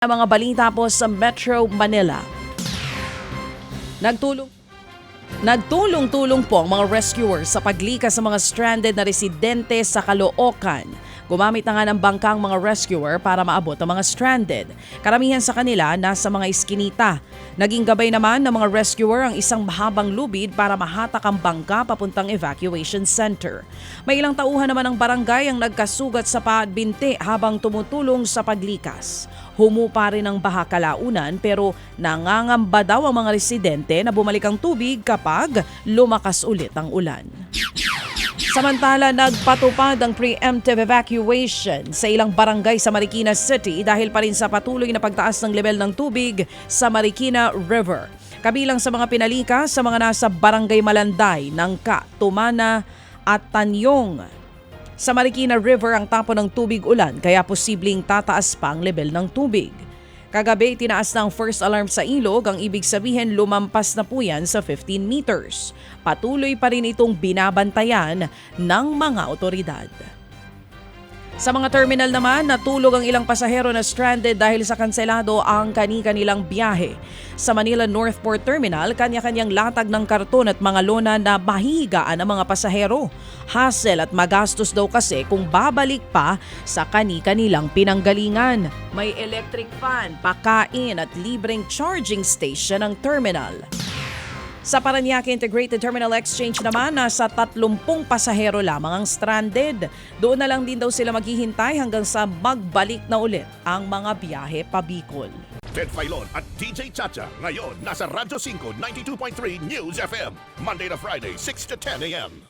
Ang mga balita po sa Metro Manila. Nagtulong Nagtulong-tulong po ang mga rescuers sa paglikas sa mga stranded na residente sa Caloocan. Gumamit na nga ng bangkang mga rescuer para maabot ang mga stranded. Karamihan sa kanila nasa mga iskinita. Naging gabay naman ng mga rescuer ang isang mahabang lubid para mahatak ang bangka papuntang evacuation center. May ilang tauhan naman ng barangay ang nagkasugat sa paa at binti habang tumutulong sa paglikas. Humupa rin ang baha kalaunan pero nangangamba daw ang mga residente na bumalik ang tubig kapag lumakas ulit ang ulan. Samantala, nagpatupad ang preemptive evacuation sa ilang barangay sa Marikina City dahil pa rin sa patuloy na pagtaas ng level ng tubig sa Marikina River. Kabilang sa mga pinalika sa mga nasa barangay Malanday, Nangka, Tumana at Tanyong. Sa Marikina River ang tapo ng tubig ulan kaya posibleng tataas pa ang level ng tubig. Kagabi, tinaas ng first alarm sa ilog, ang ibig sabihin lumampas na po yan sa 15 meters. Patuloy pa rin itong binabantayan ng mga otoridad. Sa mga terminal naman, natulog ang ilang pasahero na stranded dahil sa kanselado ang kani-kanilang biyahe. Sa Manila Northport Terminal, kanya-kanyang latag ng karton at mga lona na mahihigaan ang mga pasahero. Hassle at magastos daw kasi kung babalik pa sa kani-kanilang pinanggalingan. May electric fan, pakain at libreng charging station ang terminal. Sa Paranaque Integrated Terminal Exchange naman, nasa 30 pasahero lamang ang stranded. Doon na lang din daw sila maghihintay hanggang sa magbalik na ulit ang mga biyahe pa Bicol. Ted Filon at DJ Chacha. Ngayon, nasa Radyo 5, 92.3 News FM. Monday to Friday, 6 to 10 a.m.